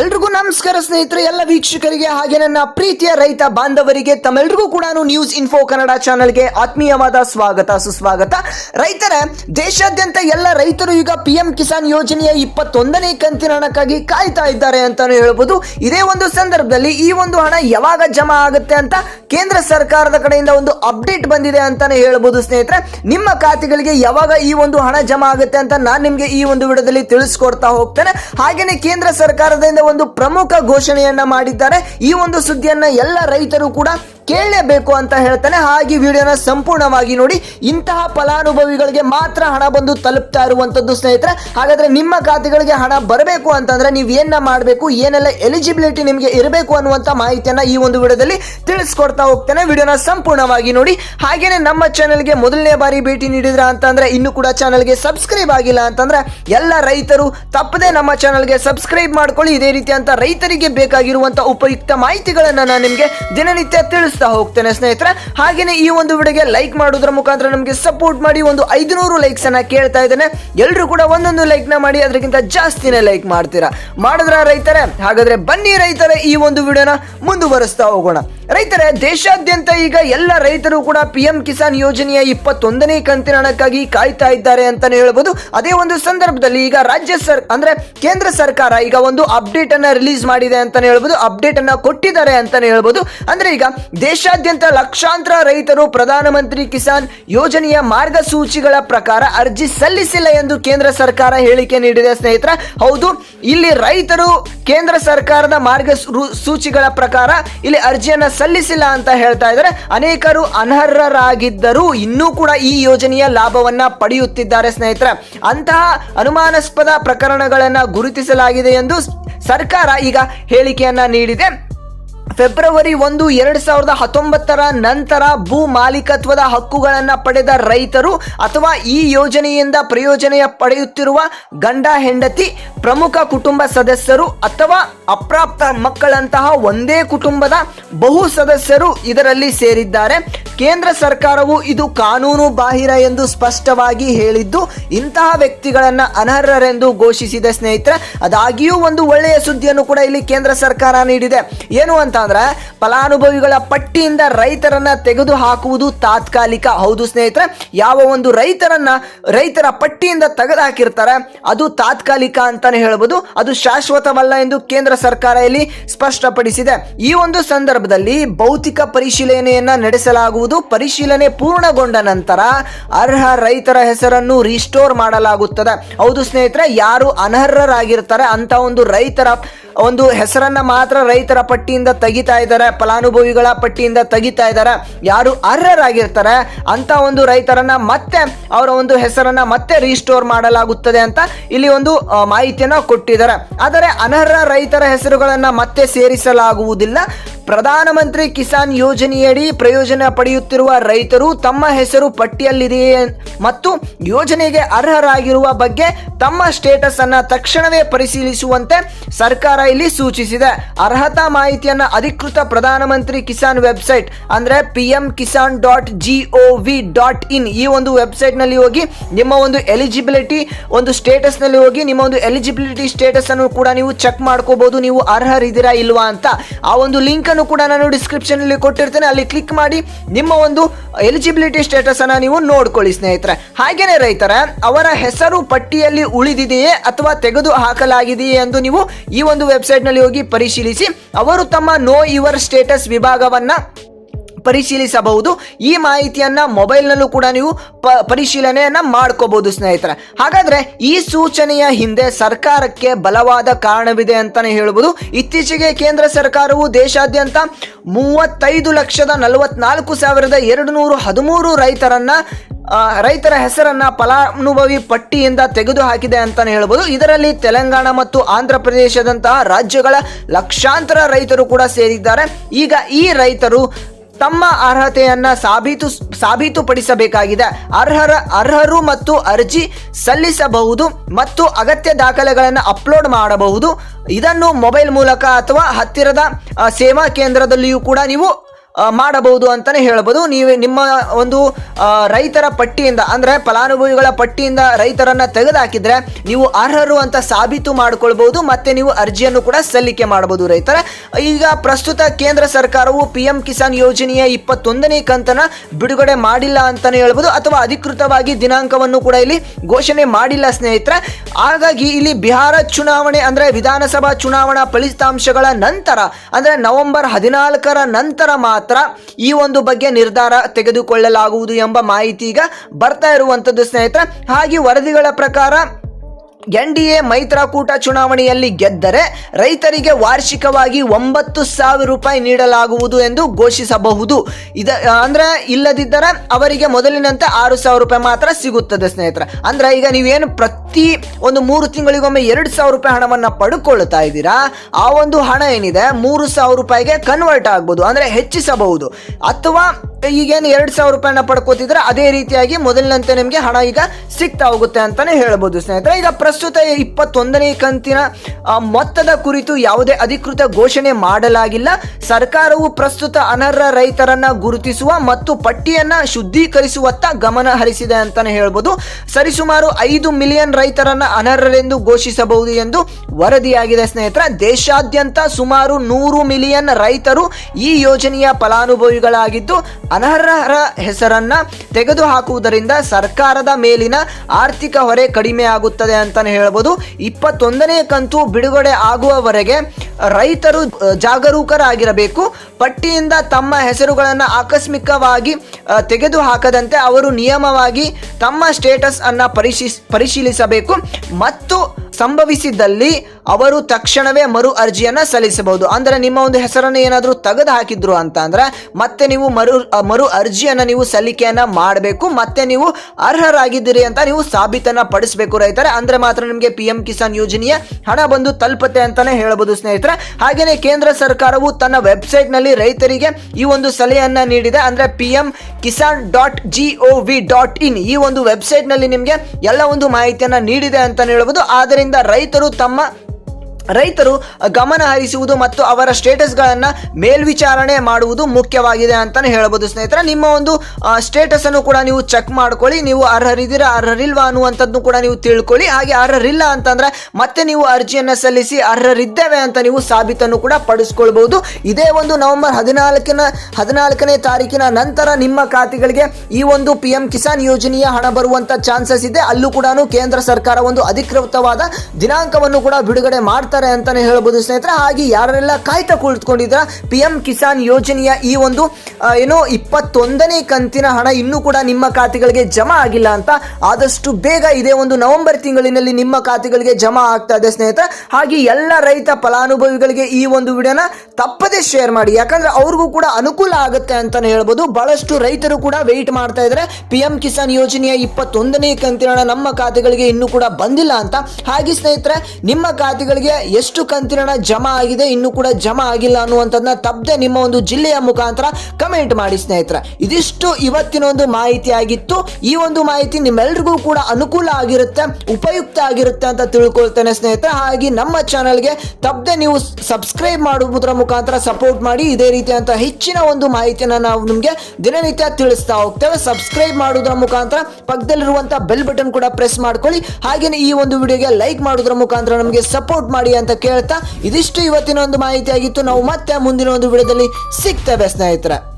ಎಲ್ರಿಗೂ ನಮಸ್ಕಾರ ಸ್ನೇಹಿತರೆ, ಎಲ್ಲ ವೀಕ್ಷಕರಿಗೆ ಹಾಗೆ ನನ್ನ ಪ್ರೀತಿಯ ರೈತ ಬಾಂಧವರಿಗೆ, ತಮ್ಮೆಲ್ರಿಗೂ ಕೂಡ ನ್ಯೂಸ್ ಇನ್ಫೋ ಕನ್ನಡ ಚಾನೆಲ್ಗೆ ಆತ್ಮೀಯವಾದ ಸ್ವಾಗತ, ಸುಸ್ವಾಗತ. ರೈತರ, ದೇಶಾದ್ಯಂತ ಎಲ್ಲ ರೈತರು ಈಗ ಪಿ ಎಂ ಕಿಸಾನ್ ಯೋಜನೆಯ ಇಪ್ಪತ್ತೊಂದನೇ ಕಂತಿನ ಹಣಕ್ಕಾಗಿ ಕಾಯ್ತಾ ಇದ್ದಾರೆ ಅಂತಾನು ಹೇಳ್ಬೋದು. ಇದೇ ಒಂದು ಸಂದರ್ಭದಲ್ಲಿ ಈ ಒಂದು ಹಣ ಯಾವಾಗ ಜಮಾ ಆಗುತ್ತೆ ಅಂತ ಕೇಂದ್ರ ಸರ್ಕಾರದ ಕಡೆಯಿಂದ ಒಂದು ಅಪ್ಡೇಟ್ ಬಂದಿದೆ ಅಂತಾನೆ ಹೇಳ್ಬೋದು ಸ್ನೇಹಿತರೆ. ನಿಮ್ಮ ಖಾತೆಗಳಿಗೆ ಯಾವಾಗ ಈ ಒಂದು ಹಣ ಜಮಾ ಆಗುತ್ತೆ ಅಂತ ನಾನು ನಿಮಗೆ ಈ ಒಂದು ವಿಡದಲ್ಲಿ ತಿಳಿಸ್ಕೊಡ್ತಾ ಹೋಗ್ತೇನೆ. ಹಾಗೇನೆ ಕೇಂದ್ರ ಸರ್ಕಾರದಿಂದ ಒಂದು ಪ್ರಮುಖ ಘೋಷಣೆಯನ್ನ ಮಾಡಿದ್ದಾರೆ. ಈ ಒಂದು ಸುದ್ದಿಯನ್ನ ಎಲ್ಲ ರೈತರು ಕೂಡ ಕೇಳಲೇಬೇಕು ಅಂತ ಹೇಳ್ತಾನೆ. ಹಾಗೆ ವಿಡಿಯೋನ ಸಂಪೂರ್ಣವಾಗಿ ನೋಡಿ, ಇಂತಹ ಫಲಾನುಭವಿಗಳಿಗೆ ಮಾತ್ರ ಹಣ ಬಂದು ತಲುಪ್ತಾ ಇರುವಂತದ್ದು ಸ್ನೇಹಿತರೆ. ಹಾಗಾದ್ರೆ ನಿಮ್ಮ ಖಾತೆಗಳಿಗೆ ಹಣ ಬರಬೇಕು ಅಂತಂದ್ರೆ ನೀವು ಏನ ಮಾಡಬೇಕು, ಏನೆಲ್ಲ ಎಲಿಜಿಬಿಲಿಟಿ ನಿಮಗೆ ಇರಬೇಕು ಅನ್ನುವಂತ ಮಾಹಿತಿಯನ್ನ ಈ ಒಂದು ವಿಡಿಯೋದಲ್ಲಿ ತಿಳಿಸ್ಕೊಡ್ತಾ ಹೋಗ್ತೇನೆ. ವಿಡಿಯೋನ ಸಂಪೂರ್ಣವಾಗಿ ನೋಡಿ. ಹಾಗೇನೆ ನಮ್ಮ ಚಾನೆಲ್ಗೆ ಮೊದಲನೇ ಬಾರಿ ಭೇಟಿ ನೀಡಿದ್ರ ಅಂತಂದ್ರೆ, ಇನ್ನು ಕೂಡ ಚಾನೆಲ್ಗೆ ಸಬ್ಸ್ಕ್ರೈಬ್ ಆಗಿಲ್ಲ ಅಂತಂದ್ರೆ, ಎಲ್ಲ ರೈತರು ತಪ್ಪದೆ ನಮ್ಮ ಚಾನೆಲ್ಗೆ ಸಬ್ಸ್ಕ್ರೈಬ್ ಮಾಡ್ಕೊಳ್ಳಿ. ಇದೇ ರೀತಿ ಅಂತ ರೈತರಿಗೆ ಬೇಕಾಗಿರುವಂತ ಉಪಯುಕ್ತ ಮಾಹಿತಿಗಳನ್ನು ನಾನು ನಿಮಗೆ ದಿನನಿತ್ಯ ತಿಳಿಸ್ತಾ ಹೋಗ್ತೇನೆ ಸ್ನೇಹಿತರೆ. ಹಾಗೇನೆ ಈ ಒಂದು ವಿಡಿಯೋಗೆ ಲೈಕ್ ಮಾಡೋದ್ರ ಮುಖಾಂತರ ನಮಗೆ ಸಪೋರ್ಟ್ ಮಾಡಿ ಒಂದು ಐದುನೂರು ಲೈಕ್ಸ್ ಅನ್ನ ಕೇಳ್ತಾ ಇದ್ದೇನೆ. ಎಲ್ಲರೂ ಕೂಡ ಒಂದೊಂದು ಲೈಕ್ನ ಮಾಡಿ ಅದಕ್ಕಿಂತ ಜಾಸ್ತಿನೇ ಲೈಕ್ ಮಾಡ್ತೀರಾ. ಮಾಡಿದ್ರ ರೈತರೇ? ಹಾಗಾದ್ರೆ ಬನ್ನಿ ರೈತರೇ ಈ ಒಂದು ವಿಡಿಯೋನ ಮುಂದುವರಿಸ್ತಾ ಹೋಗೋಣ. ರೈತರೇ, ದೇಶಾದ್ಯಂತ ಈಗ ಎಲ್ಲ ರೈತರು ಕೂಡ ಪಿ ಎಂ ಕಿಸಾನ್ ಯೋಜನೆಯ ಇಪ್ಪತ್ತೊಂದನೇ ಕಂತಿನ ಹಣಕ್ಕಾಗಿ ಕಾಯ್ತಾ ಇದ್ದಾರೆ ಅಂತಾನೆ ಹೇಳ್ಬೋದು. ಅದೇ ಒಂದು ಸಂದರ್ಭದಲ್ಲಿ ಈಗ ರಾಜ್ಯ ಸರ್, ಅಂದ್ರೆ ಕೇಂದ್ರ ಸರ್ಕಾರ ಈಗ ಒಂದು ಅಪ್ಡೇಟ್ ಅನ್ನ ರಿಲೀಸ್ ಮಾಡಿದೆ ಅಂತಾನೆ ಹೇಳ್ಬೋದು. ಅಪ್ಡೇಟ್ ಅನ್ನ ಕೊಟ್ಟಿದ್ದಾರೆ ಅಂತಾನೆ ಹೇಳ್ಬೋದು. ಅಂದ್ರೆ ಈಗ ದೇಶಾದ್ಯಂತ ಲಕ್ಷಾಂತರ ರೈತರು ಪ್ರಧಾನಮಂತ್ರಿ ಕಿಸಾನ್ ಯೋಜನೆಯ ಮಾರ್ಗಸೂಚಿಗಳ ಪ್ರಕಾರ ಅರ್ಜಿ ಸಲ್ಲಿಸಿಲ್ಲ ಎಂದು ಕೇಂದ್ರ ಸರ್ಕಾರ ಹೇಳಿಕೆ ನೀಡಿದೆ ಸ್ನೇಹಿತರ. ಹೌದು, ಇಲ್ಲಿ ರೈತರು ಕೇಂದ್ರ ಸರ್ಕಾರದ ಮಾರ್ಗ ಸೂಚಿಗಳ ಪ್ರಕಾರ ಇಲ್ಲಿ ಅರ್ಜಿಯನ್ನು ಸಲ್ಲಿಸಿಲ್ಲ ಅಂತ ಹೇಳ್ತಾ ಇದ್ದಾರೆ. ಅನೇಕರು ಅನರ್ಹರಾಗಿದ್ದರೂ ಇನ್ನೂ ಕೂಡ ಈ ಯೋಜನೆಯ ಲಾಭವನ್ನ ಪಡೆಯುತ್ತಿದ್ದಾರೆ ಸ್ನೇಹಿತರ. ಅಂತಹ ಅನುಮಾನಾಸ್ಪದ ಪ್ರಕರಣಗಳನ್ನು ಗುರುತಿಸಲಾಗಿದೆ ಎಂದು ಸರ್ಕಾರ ಈಗ ಹೇಳಿಕೆಯನ್ನ ನೀಡಿದೆ. ಫೆಬ್ರವರಿ ಒಂದು, ಎರಡ್ ಸಾವಿರದ ಹತ್ತೊಂಬತ್ತರ ನಂತರ ಭೂ ಮಾಲೀಕತ್ವದ ಹಕ್ಕುಗಳನ್ನು ಪಡೆದ ರೈತರು ಅಥವಾ ಈ ಯೋಜನೆಯಿಂದ ಪ್ರಯೋಜನೆಯ ಪಡೆಯುತ್ತಿರುವ ಗಂಡ ಹೆಂಡತಿ, ಪ್ರಮುಖ ಕುಟುಂಬ ಸದಸ್ಯರು ಅಥವಾ ಅಪ್ರಾಪ್ತ ಮಕ್ಕಳಂತಹ ಒಂದೇ ಕುಟುಂಬದ ಬಹು ಸದಸ್ಯರು ಇದರಲ್ಲಿ ಸೇರಿದ್ದಾರೆ. ಕೇಂದ್ರ ಸರ್ಕಾರವು ಇದು ಕಾನೂನು ಬಾಹಿರ ಎಂದು ಸ್ಪಷ್ಟವಾಗಿ ಹೇಳಿದ್ದು, ಇಂತಹ ವ್ಯಕ್ತಿಗಳನ್ನ ಅನರ್ಹರೆಂದು ಘೋಷಿಸಿದೆ ಸ್ನೇಹಿತರೆ, ಅದಾಗಿಯೂ ಒಂದು ಒಳ್ಳೆಯ ಸುದ್ದಿಯನ್ನು ಕೂಡ ಇಲ್ಲಿ ಕೇಂದ್ರ ಸರ್ಕಾರ ನೀಡಿದೆ. ಏನು ಅಂತ ಅಂದ್ರೆ ಫಲಾನುಭವಿಗಳ ಪಟ್ಟಿಯಿಂದ ರೈತರನ್ನ ತೆಗೆದು ಹಾಕುವುದು ತಾತ್ಕಾಲಿಕ. ಹೌದು ಸ್ನೇಹಿತರೆ, ಯಾವ ಒಂದು ರೈತರನ್ನ, ರೈತರ ಪಟ್ಟಿಯಿಂದ ತೆಗೆದು ಹಾಕಿರ್ತಾರೆ ಅದು ತಾತ್ಕಾಲಿಕ ಅಂತಾನೆ ಹೇಳ್ಬೋದು. ಅದು ಶಾಶ್ವತವಲ್ಲ ಎಂದು ಕೇಂದ್ರ ಸರ್ಕಾರ ಇಲ್ಲಿ ಸ್ಪಷ್ಟಪಡಿಸಿದೆ. ಈ ಒಂದು ಸಂದರ್ಭದಲ್ಲಿ ಭೌತಿಕ ಪರಿಶೀಲನೆಯನ್ನ ನಡೆಸಲಾಗುವುದು. ಪರಿಶೀಲನೆ ಪೂರ್ಣಗೊಂಡ ನಂತರ ಅರ್ಹ ರೈತರ ಹೆಸರನ್ನು ರಿಸ್ಟೋರ್ ಮಾಡಲಾಗುತ್ತದೆ. ಹೌದು ಸ್ನೇಹಿತರೆ, ಯಾರು ಅನರ್ಹರಾಗಿರ್ತಾರೆ, ಅಂತ ಒಂದು ರೈತರ ಒಂದು ಹೆಸರನ್ನ ಮಾತ್ರ ರೈತರ ಪಟ್ಟಿಯಿಂದ ತೆಗಿತಾ ಇದ್ದಾರೆ, ಫಲಾನುಭವಿಗಳ ಪಟ್ಟಿಯಿಂದ ತೆಗಿತಾ ಇದ್ದಾರೆ. ಯಾರು ಅರ್ಹರಾಗಿರ್ತಾರೆ ಅಂತ ಒಂದು ರೈತರನ್ನ ಮತ್ತೆ ಅವರ ಒಂದು ಹೆಸರನ್ನ ಮತ್ತೆ ರೀಸ್ಟೋರ್ ಮಾಡಲಾಗುತ್ತದೆ ಅಂತ ಇಲ್ಲಿ ಒಂದು ಮಾಹಿತಿಯನ್ನು ಕೊಟ್ಟಿದ್ದಾರೆ. ಆದರೆ ಅನರ್ಹ ರೈತರ ಹೆಸರುಗಳನ್ನ ಮತ್ತೆ ಸೇರಿಸಲಾಗುವುದಿಲ್ಲ. ಪ್ರಧಾನಮಂತ್ರಿ ಕಿಸಾನ್ ಯೋಜನೆಯಡಿ ಪ್ರಯೋಜನ ಪಡೆಯುತ್ತಿರುವ ರೈತರು ತಮ್ಮ ಹೆಸರು ಪಟ್ಟಿಯಲ್ಲಿದೆಯೇ ಮತ್ತು ಯೋಜನೆಗೆ ಅರ್ಹರಾಗಿರುವ ಬಗ್ಗೆ ತಮ್ಮ ಸ್ಟೇಟಸ್ ಅನ್ನ ತಕ್ಷಣವೇ ಪರಿಶೀಲಿಸುವಂತೆ ಸರ್ಕಾರ ಇಲ್ಲಿ ಸೂಚಿಸಿದೆ. ಅರ್ಹತಾ ಮಾಹಿತಿಯನ್ನ ಅಧಿಕೃತ ಪ್ರಧಾನಮಂತ್ರಿ ಕಿಸಾನ್ ವೆಬ್ಸೈಟ್ ಅಂದ್ರೆ P M Kisan dot G O V dot in ಈ ಒಂದು ವೆಬ್ಸೈಟ್ನಲ್ಲಿ ಹೋಗಿ ನಿಮ್ಮ ಒಂದು ಎಲಿಜಿಬಿಲಿಟಿ ಒಂದು ಸ್ಟೇಟಸ್ನಲ್ಲಿ ಹೋಗಿ ನಿಮ್ಮ ಒಂದು ಎಲಿಜಿಬಿಲಿಟಿ ಸ್ಟೇಟಸ್ ಅನ್ನು ಕೂಡ ನೀವು ಚೆಕ್ ಮಾಡ್ಕೋಬಹುದು. ನೀವು ಅರ್ಹರಿದ್ದೀರಾ ಇಲ್ವಾ ಅಂತ ಆ ಒಂದು ಲಿಂಕ್ ಅನ್ನು ಕೂಡ ನಾನು ಡಿಸ್ಕ್ರಿಪ್ಷನ್ ಅಲ್ಲಿ ಕೊಟ್ಟಿರ್ತೇನೆ. ಅಲ್ಲಿ ಕ್ಲಿಕ್ ಮಾಡಿ ನಿಮ್ಮ ಒಂದು ಎಲಿಜಿಬಿಲಿಟಿ ಸ್ಟೇಟಸ್ ಅನ್ನ ನೀವು ನೋಡ್ಕೊಳ್ಳಿ ಸ್ನೇಹಿತರೆ. ಹಾಗೇನೆ ರೈತರ, ಅವರ ಹೆಸರು ಪಟ್ಟಿಯಲ್ಲಿ ಉಳಿದಿದೆಯೇ ಅಥವಾ ತೆಗೆದು ಹಾಕಲಾಗಿದೆಯೇ ಎಂದು ನೀವು ಈ ಒಂದು ವೆಬ್ಸೈಟ್ನಲ್ಲಿ ಹೋಗಿ ಪರಿಶೀಲಿಸಿ. ಅವರು ತಮ್ಮ ನೋ ಯುವರ್ ಸ್ಟೇಟಸ್ ವಿಭಾಗವನ್ನ ಪರಿಶೀಲಿಸಬಹುದು. ಈ ಮಾಹಿತಿಯನ್ನ ಮೊಬೈಲ್ನಲ್ಲೂ ಕೂಡ ನೀವು ಪರಿಶೀಲನೆಯನ್ನ ಮಾಡ್ಕೋಬಹುದು, ಸ್ನೇಹಿತರೆ. ಹಾಗಾದ್ರೆ ಈ ಸೂಚನೆಯ ಹಿಂದೆ ಸರ್ಕಾರಕ್ಕೆ ಬಲವಾದ ಕಾರಣವಿದೆ ಅಂತಾನೆ ಹೇಳಬಹುದು ಇತ್ತೀಚೆಗೆ ಕೇಂದ್ರ ಸರ್ಕಾರವು ದೇಶಾದ್ಯಂತ ಮೂವತ್ತೈದು ಲಕ್ಷದ ನಲವತ್ನಾಲ್ಕು ಸಾವಿರದ ಎರಡು ನೂರು ಹದಿಮೂರು ರೈತರನ್ನ ರೈತರ ಹೆಸರನ್ನ ಫಲಾನುಭವಿ ಪಟ್ಟಿಯಿಂದ ತೆಗೆದು ಹಾಕಿದೆ ಅಂತಾನೆ ಹೇಳ್ಬೋದು. ಇದರಲ್ಲಿ ತೆಲಂಗಾಣ ಮತ್ತು ಆಂಧ್ರ ಪ್ರದೇಶದಂತಹ ರಾಜ್ಯಗಳ ಲಕ್ಷಾಂತರ ರೈತರು ಕೂಡ ಸೇರಿದ್ದಾರೆ. ಈಗ ಈ ರೈತರು ತಮ್ಮ ಅರ್ಹತೆಯನ್ನು ಸಾಬೀತು ಸಾಬೀತುಪಡಿಸಬೇಕಾಗಿದೆ. ಅರ್ಹರ, ಅರ್ಹರು ಮತ್ತು ಅರ್ಜಿ ಸಲ್ಲಿಸಬಹುದು ಮತ್ತು ಅಗತ್ಯ ದಾಖಲೆಗಳನ್ನು ಅಪ್ಲೋಡ್ ಮಾಡಬಹುದು. ಇದನ್ನು ಮೊಬೈಲ್ ಮೂಲಕ ಅಥವಾ ಹತ್ತಿರದ ಸೇವಾ ಕೇಂದ್ರದಲ್ಲಿಯೂ ಕೂಡ ನೀವು ಮಾಡಬಹುದು ಅಂತಾನೆ ಹೇಳ್ಬೋದು. ನೀವು ನಿಮ್ಮ ಒಂದು ರೈತರ ಪಟ್ಟಿಯಿಂದ, ಅಂದ್ರೆ ಫಲಾನುಭವಿಗಳ ಪಟ್ಟಿಯಿಂದ ರೈತರನ್ನ ತೆಗೆದುಹಾಕಿದ್ರೆ ನೀವು ಅರ್ಹರು ಅಂತ ಸಾಬೀತು ಮಾಡಿಕೊಳ್ಬೋದು ಮತ್ತೆ ನೀವು ಅರ್ಜಿಯನ್ನು ಕೂಡ ಸಲ್ಲಿಕೆ ಮಾಡಬಹುದು ರೈತರ. ಈಗ ಪ್ರಸ್ತುತ ಕೇಂದ್ರ ಸರ್ಕಾರವು ಪಿ ಎಂ ಕಿಸಾನ್ ಯೋಜನೆಯ ಇಪ್ಪತ್ತೊಂದನೇ ಕಂತನ ಬಿಡುಗಡೆ ಮಾಡಿಲ್ಲ ಅಂತಾನೆ ಹೇಳ್ಬೋದು, ಅಥವಾ ಅಧಿಕೃತವಾಗಿ ದಿನಾಂಕವನ್ನು ಕೂಡ ಇಲ್ಲಿ ಘೋಷಣೆ ಮಾಡಿಲ್ಲ ಸ್ನೇಹಿತರೆ. ಹಾಗಾಗಿ ಇಲ್ಲಿ ಬಿಹಾರ ಚುನಾವಣೆ, ಅಂದ್ರೆ ವಿಧಾನಸಭಾ ಚುನಾವಣಾ ಫಲಿತಾಂಶಗಳ ನಂತರ, ಅಂದ್ರೆ ನವೆಂಬರ್ ಹದಿನಾಲ್ಕರ ನಂತರ ಮಾತ್ರ ಈ ಒಂದು ಬಗ್ಗೆ ನಿರ್ಧಾರ ತೆಗೆದುಕೊಳ್ಳಲಾಗುವುದು ಎಂಬ ಮಾಹಿತಿ ಈಗ ಬರ್ತಾ ಇರುವಂತದ್ದು ಸ್ನೇಹಿತರೆ. ಹಾಗೆ ವರದಿಗಳ ಪ್ರಕಾರ ಎನ್ ಡಿ ಎ ಮೈತ್ರಾಕೂಟ ಚುನಾವಣೆಯಲ್ಲಿ ಗೆದ್ದರೆ ರೈತರಿಗೆ ವಾರ್ಷಿಕವಾಗಿ ಒಂಬತ್ತು ಸಾವಿರ ರೂಪಾಯಿ ನೀಡಲಾಗುವುದು ಎಂದು ಘೋಷಿಸಬಹುದು. ಇದ, ಅಂದ್ರೆ ಇಲ್ಲದಿದ್ದರೆ ಅವರಿಗೆ ಮೊದಲಿನಂತೆ ಆರು ಸಾವಿರ ರೂಪಾಯಿ ಮಾತ್ರ ಸಿಗುತ್ತದೆ ಸ್ನೇಹಿತರೆ. ಅಂದ್ರೆ ಈಗ ನೀವೇನು ಪ್ರತಿ ಒಂದು ಮೂರು ತಿಂಗಳಿಗೊಮ್ಮೆ ಎರಡು ಸಾವಿರ ರೂಪಾಯಿ ಹಣವನ್ನು ಪಡ್ಕೊಳ್ತಾ ಇದ್ದೀರಾ? ಆ ಒಂದು ಹಣ ಏನಿದೆ? ಮೂರು ಸಾವಿರ ರೂಪಾಯಿಗೆ ಕನ್ವರ್ಟ್ ಆಗ್ಬೋದು. ಅಂದ್ರೆ ಹೆಚ್ಚಿಸಬಹುದು. ಅಥವಾ ಈಗೇನು ಎರಡು ಸಾವಿರ ರೂಪಾಯಿನ ಪಡ್ಕೋತಿದ್ರೆ ಅದೇ ರೀತಿಯಾಗಿ ಮೊದಲಿನಂತೆ ನಿಮಗೆ ಹಣ ಈಗ ಸಿಗ್ತಾ ಹೋಗುತ್ತೆ ಅಂತಲೇ ಹೇಳ್ಬೋದು ಸ್ನೇಹಿತರೆ. ಈಗ ಪ್ರಸ್ತುತ ಇಪ್ಪತ್ತೊಂದನೇ ಕಂತಿನ ಮೊತ್ತದ ಕುರಿತು ಯಾವುದೇ ಅಧಿಕೃತ ಘೋಷಣೆ ಮಾಡಲಾಗಿಲ್ಲ. ಸರ್ಕಾರವು ಪ್ರಸ್ತುತ ಅನರ್ಹ ರೈತರನ್ನ ಗುರುತಿಸುವ ಮತ್ತು ಪಟ್ಟಿಯನ್ನ ಶುದ್ಧೀಕರಿಸುವತ್ತ ಗಮನ ಹರಿಸಿದೆ ಅಂತಾನೆ ಹೇಳ್ಬೋದು. ಸರಿಸುಮಾರು ಐದು ಮಿಲಿಯನ್ ರೈತರನ್ನ ಅನರ್ಹರೆಂದು ಘೋಷಿಸಬಹುದು ಎಂದು ವರದಿಯಾಗಿದೆ ಸ್ನೇಹಿತರೆ. ದೇಶಾದ್ಯಂತ ಸುಮಾರು ನೂರು ಮಿಲಿಯನ್ ರೈತರು ಈ ಯೋಜನೆಯ ಫಲಾನುಭವಿಗಳಾಗಿದ್ದು ಅನರ್ಹರ ಹೆಸರನ್ನ ತೆಗೆದುಹಾಕುವುದರಿಂದ ಸರ್ಕಾರದ ಮೇಲಿನ ಆರ್ಥಿಕ ಹೊರೆ ಕಡಿಮೆ ಆಗುತ್ತದೆ ಅಂತಾನೆ ಹೇಳ್ಬೋದು. ಇಪ್ಪತ್ತೊಂದನೇ ಕಂತು ಬಿಡುಗಡೆ ಆಗುವವರೆಗೆ ರೈತರು ಜಾಗರೂಕರಾಗಿರಬೇಕು. ಪಟ್ಟಿಯಿಂದ ತಮ್ಮ ಹೆಸರುಗಳನ್ನು ಆಕಸ್ಮಿಕವಾಗಿ ತೆಗೆದು ಹಾಕದಂತೆ ಅವರು ನಿಯಮವಾಗಿ ತಮ್ಮ ಸ್ಟೇಟಸ್ ಅನ್ನು ಪರಿಶೀಲಿಸ್ ಪರಿಶೀಲಿಸಬೇಕು. ಮತ್ತು ಸಂಭವಿಸಿದ್ದಲ್ಲಿ ಅವರು ತಕ್ಷಣವೇ ಮರು ಅರ್ಜಿಯನ್ನು ಸಲ್ಲಿಸಬಹುದು. ಅಂದ್ರೆ ನಿಮ್ಮ ಒಂದು ಹೆಸರನ್ನು ಏನಾದರೂ ತೆಗೆದು ಹಾಕಿದ್ರು ಅಂತ ಮತ್ತೆ ನೀವು ಮರು ಮರು ಅರ್ಜಿಯನ್ನು ನೀವು ಸಲ್ಲಿಕೆಯನ್ನ ಮಾಡಬೇಕು, ಮತ್ತೆ ನೀವು ಅರ್ಹರಾಗಿದ್ದೀರಿ ಅಂತ ನೀವು ಸಾಬೀತನ್ನು ಪಡಿಸಬೇಕು ರೈತರೆ. ಅಂದ್ರೆ ಮಾತ್ರ ನಿಮಗೆ ಪಿ ಎಂ ಕಿಸಾನ್ ಯೋಜನೆಯ ಹಣ ಬಂದು ತಲುಪತ್ತೆ ಅಂತಾನೆ ಹೇಳಬಹುದು ಸ್ನೇಹಿತರೆ. ಹಾಗೆಯೇ ಕೇಂದ್ರ ಸರ್ಕಾರವು ತನ್ನ ವೆಬ್ಸೈಟ್ನಲ್ಲಿ ರೈತರಿಗೆ ಈ ಒಂದು ಸಲಹೆಯನ್ನು ನೀಡಿದೆ. ಅಂದ್ರೆ P M Kisan dot G O V dot in ಈ ಒಂದು ವೆಬ್ಸೈಟ್ನಲ್ಲಿ ನಿಮಗೆ ಎಲ್ಲ ಒಂದು ಮಾಹಿತಿಯನ್ನ ನೀಡಿದೆ ಅಂತ ಹೇಳಬಹುದು ಆದ್ದರಿಂದ ರೈತರು ತಮ್ಮ ರೈತರು ಗಮನ ಹರಿಸುವುದು ಮತ್ತು ಅವರ ಸ್ಟೇಟಸ್ಗಳನ್ನು ಮೇಲ್ವಿಚಾರಣೆ ಮಾಡುವುದು ಮುಖ್ಯವಾಗಿದೆ ಅಂತಲೇ ಹೇಳ್ಬೋದು ಸ್ನೇಹಿತರೆ. ನಿಮ್ಮ ಒಂದು ಸ್ಟೇಟಸನ್ನು ಕೂಡ ನೀವು ಚೆಕ್ ಮಾಡ್ಕೊಳ್ಳಿ. ನೀವು ಅರ್ಹರಿದ್ದೀರಾ, ಅರ್ಹರಿಲ್ವಾ ಅನ್ನುವಂಥದ್ದು ಕೂಡ ನೀವು ತಿಳ್ಕೊಳ್ಳಿ. ಹಾಗೆ ಅರ್ಹರಿಲ್ಲ ಅಂತಂದ್ರೆ ಮತ್ತೆ ನೀವು ಅರ್ಜಿಯನ್ನು ಸಲ್ಲಿಸಿ ಅರ್ಹರಿದ್ದೇವೆ ಅಂತ ನೀವು ಸಾಬೀತನ್ನು ಕೂಡ ಪಡಿಸ್ಕೊಳ್ಬಹುದು. ಇದೇ ಒಂದು ನವೆಂಬರ್ ಹದಿನಾಲ್ಕನ, ಹದಿನಾಲ್ಕನೇ ತಾರೀಕಿನ ನಂತರ ನಿಮ್ಮ ಖಾತೆಗಳಿಗೆ ಈ ಒಂದು ಪಿ ಎಂ ಕಿಸಾನ್ ಯೋಜನೆಯ ಹಣ ಬರುವಂತ ಚಾನ್ಸಸ್ ಇದೆ. ಅಲ್ಲೂ ಕೂಡ ಕೇಂದ್ರ ಸರ್ಕಾರ ಒಂದು ಅಧಿಕೃತವಾದ ದಿನಾಂಕವನ್ನು ಕೂಡ ಬಿಡುಗಡೆ ಮಾಡ್ತಾರೆ ಅಂತಾನೆ ಹೇಳ್ಬೋದು ಸ್ನೇಹಿತರೆ. ಹಾಗೆ ಯಾರೆಲ್ಲ ಕಾಯ್ತಾ ಕುಳಿತುಕೊಂಡಿದ್ರ ಪಿ ಎಂ ಕಿಸಾನ್ ಯೋಜನೆಯ ಈ ಒಂದು ಏನೋ ಇಪ್ಪತ್ತೊಂದನೇ ಕಂತಿನ ಹಣ ಇನ್ನೂ ಕೂಡ ನಿಮ್ಮ ಖಾತೆಗಳಿಗೆ ಜಮಾ ಆಗಿಲ್ಲ ಅಂತ ಆದಷ್ಟು ಬೇಗ ಇದೇ ಒಂದು ನವೆಂಬರ್ ತಿಂಗಳಿನಲ್ಲಿ ನಿಮ್ಮ ಖಾತೆಗಳಿಗೆ ಜಮಾ ಆಗ್ತಾ ಇದೆ ಸ್ನೇಹಿತರೆ. ಹಾಗೆ ಎಲ್ಲ ರೈತ ಫಲಾನುಭವಿಗಳಿಗೆ ಈ ಒಂದು ವಿಡಿಯೋನ ತಪ್ಪದೇ ಶೇರ್ ಮಾಡಿ. ಯಾಕಂದ್ರೆ ಅವ್ರಿಗೂ ಕೂಡ ಅನುಕೂಲ ಆಗುತ್ತೆ ಅಂತಾನೆ ಹೇಳ್ಬೋದು. ಬಹಳಷ್ಟು ರೈತರು ಕೂಡ ವೆಯ್ಟ್ ಮಾಡ್ತಾ ಇದ್ದಾರೆ. ಪಿ ಎಂ ಕಿಸಾನ್ ಯೋಜನೆಯ ಇಪ್ಪತ್ತೊಂದನೇ ಕಂತಿನ ಹಣ ನಮ್ಮ ಖಾತೆಗಳಿಗೆ ಇನ್ನೂ ಕೂಡ ಬಂದಿಲ್ಲ ಅಂತ. ಹಾಗೆ ಸ್ನೇಹಿತರೆ, ನಿಮ್ಮ ಖಾತೆಗಳಿಗೆ ಎಷ್ಟು ಕಂತಿನ ಜಮಾ ಆಗಿದೆ, ಇನ್ನು ಕೂಡ ಜಮಾ ಆಗಿಲ್ಲ ಅನ್ನುವಂಥದ್ದನ್ನ ತಪ್ಪದೆ ನಿಮ್ಮ ಒಂದು ಜಿಲ್ಲೆಯ ಮುಖಾಂತರ ಕಮೆಂಟ್ ಮಾಡಿ ಸ್ನೇಹಿತರ. ಇದಿಷ್ಟು ಇವತ್ತಿನ ಒಂದು ಮಾಹಿತಿ ಆಗಿತ್ತು. ಈ ಒಂದು ಮಾಹಿತಿ ನಿಮ್ಮೆಲ್ರಿಗೂ ಕೂಡ ಅನುಕೂಲ ಆಗಿರುತ್ತೆ, ಉಪಯುಕ್ತ ಆಗಿರುತ್ತೆ ಅಂತ ತಿಳ್ಕೊಳ್ತೇನೆ ಸ್ನೇಹಿತರ. ಹಾಗೆ ನಮ್ಮ ಚಾನಲ್ಗೆ ತಪ್ಪದೆ ನೀವು ಸಬ್ಸ್ಕ್ರೈಬ್ ಮಾಡುವುದರ ಮುಖಾಂತರ ಸಪೋರ್ಟ್ ಮಾಡಿ. ಇದೇ ರೀತಿಯಂತ ಹೆಚ್ಚಿನ ಒಂದು ಮಾಹಿತಿಯನ್ನು ನಾವು ನಿಮಗೆ ದಿನನಿತ್ಯ ತಿಳಿಸ್ತಾ ಹೋಗ್ತೇವೆ. ಸಬ್ಸ್ಕ್ರೈಬ್ ಮಾಡುವುದರ ಮುಖಾಂತರ ಪಕ್ಕದಲ್ಲಿರುವಂಥ ಬೆಲ್ ಬಟನ್ ಕೂಡ ಪ್ರೆಸ್ ಮಾಡ್ಕೊಳ್ಳಿ. ಹಾಗೆಯೇ ಈ ಒಂದು ವಿಡಿಯೋಗೆ ಲೈಕ್ ಮಾಡೋದ್ರ ಮುಖಾಂತರ ನಮಗೆ ಸಪೋರ್ಟ್ ಮಾಡಿ ಅಂತ ಕೇಳ್ತಾ ಇದಿಷ್ಟು ಇವತ್ತಿನ ಒಂದು ಮಾಹಿತಿ ಆಗಿತ್ತು ನಾವು ಮತ್ತೆ ಮುಂದಿನ ಒಂದು ವಿಡಿಯೋದಲ್ಲಿ ಸಿಗ್ತೇವೆ ಸ್ನೇಹಿತರೆ.